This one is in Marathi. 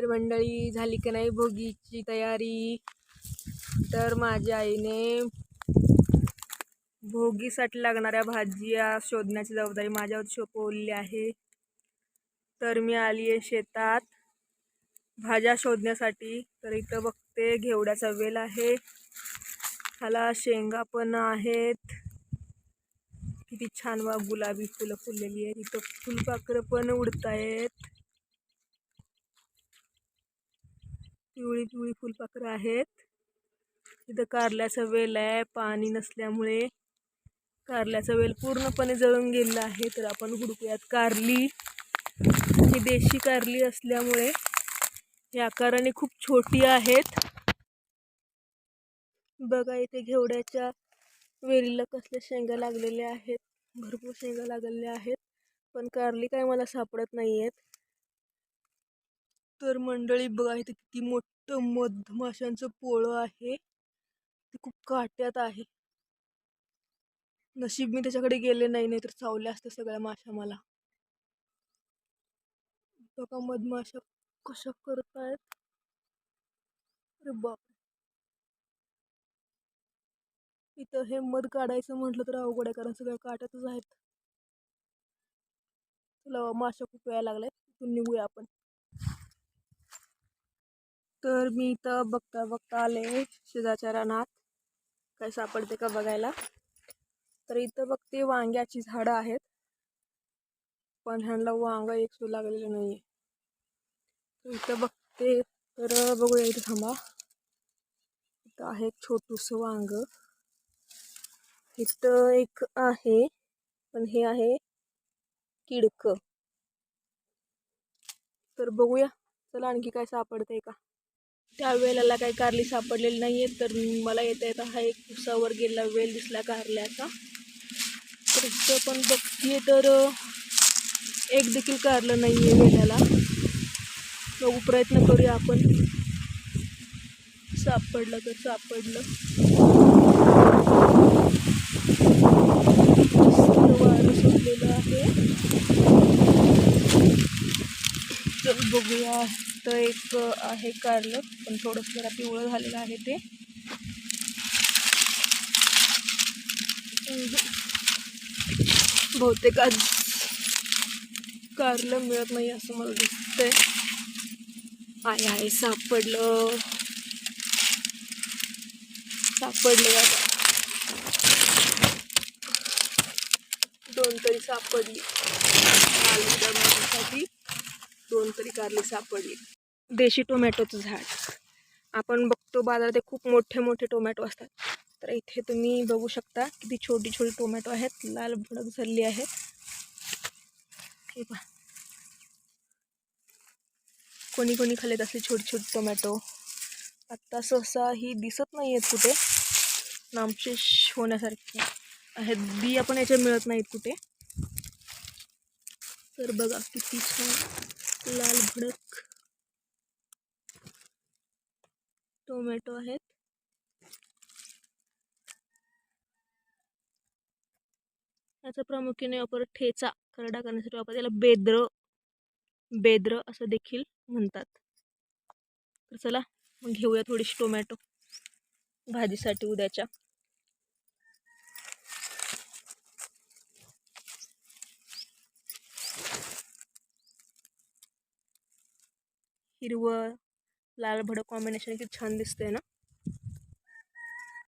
तर मंडळी झाली की नाही भोगीची तयारी? तर माझ्या आईने भोगीसाठी लागणाऱ्या भाज्या शोधण्याची जबाबदारी माझ्यावर सोपवली आहे. तर मी आली आहे शेतात. भाज्या शोधण्यासाठी तर इथं बघते घेवड्याचा वेल आहे. ह्याला शेंगा पण आहेत. किती छान वा गुलाबी फुलं फुललेली आहेत. इथं फुलपाखरं पण उडत आहेत पिवळी पिवळी फुलपाखरं आहेत. इथं कारल्याचा वेल आहे. पाणी नसल्यामुळे कारल्याचा वेल पूर्णपणे जळून गेलेला आहे. तर आपण हुडकूयात कारली. ही देशी कारली असल्यामुळे या आकाराने खूप छोटी आहेत. बघा इथे घेवड्याच्या वेलीला कसल्या शेंगा लागलेल्या आहेत. भरपूर शेंगा लागलेल्या आहेत. पण कारली काय मला सापडत नाही आहेत तर मंडळी बघा इथे किती मोठं मधमाशांचं पोळं आहे. ते खूप काट्यात आहे. नशीब मी त्याच्याकडे गेले नाही नाही तर चावल्या असत्या सगळ्या माशा मला. बघा मधमाशा कशा करत आहेत अरे बाप इथं हे मध काढायचं म्हटलं तर अवघड आहे कारण सगळ्या काट्यातच आहेत. चला माशा खूप यायला लागल्या तिथून निघूया आपण. तर मी इथं बघता बघता आले शेजारच्या रानात. काय सापडते का बघायला? तर इथं बघते वांग्याची झाडं आहेत. पण ह्यांना वांग एक सू लागलेलं नाही आहे इथं बघते तर बघूया इथं थांबा. इथं आहे एक वांग. इथं एक आहे पण हे आहे किडक. तर बघूया चला आणखी काय सापडतंय का? त्या वेळेला काही कारली सापडलेली नाही आहे तर मला येता येता हा एक उसावर गेला वेल दिसला कारल्याचा. तर इथं पण बघतीये तर एक देखील कारलं नाही आहे वेलाला. बघू प्रयत्न करूया आपण. सापडलं तर सापडलं. वारं सुटलेलं आहे. तर बघूया तर एक आहे कारलं. पण थोडंसं जरा पिवळं झालेलं आहे ते. बहुतेक आज कारलं मिळत नाही असं मला दिसतंय. आहे आहे सापडलं. सापडलं आता दोन तरी सापडली. साठी दोन तरी कारली सापडली. देशी टोमॅटोचं झाड. आपण बघतो बाजारात खूप मोठे मोठे टोमॅटो असतात. तर इथे तुम्ही बघू शकता किती छोटी छोटी टोमॅटो आहेत. लाल भडक झालेली आहेत. हे पहा. कोणी कोणी खाल्लेत असले छोटे छोटे टोमॅटो. आत्ता सहसा ही दिसत नाही आहेत कुठे. नामशेष होण्यासारखे आहेत. बी आपण याच्या मिळत नाहीत कुठे. तर बघा किती छान लाल भडक. टोमॅटो आहेत. याचा प्रामुख्याने वापर ठेचा खरडा करण्यासाठी वापर त्याला बेद्र बेद्र असं देखील म्हणतात. तर चला मग घेऊया थोडीशी टोमॅटो भाजीसाठी उद्याच्या. हिरवळ लाल भडक कॉम्बिनेशन किती छान दिसतंय ना.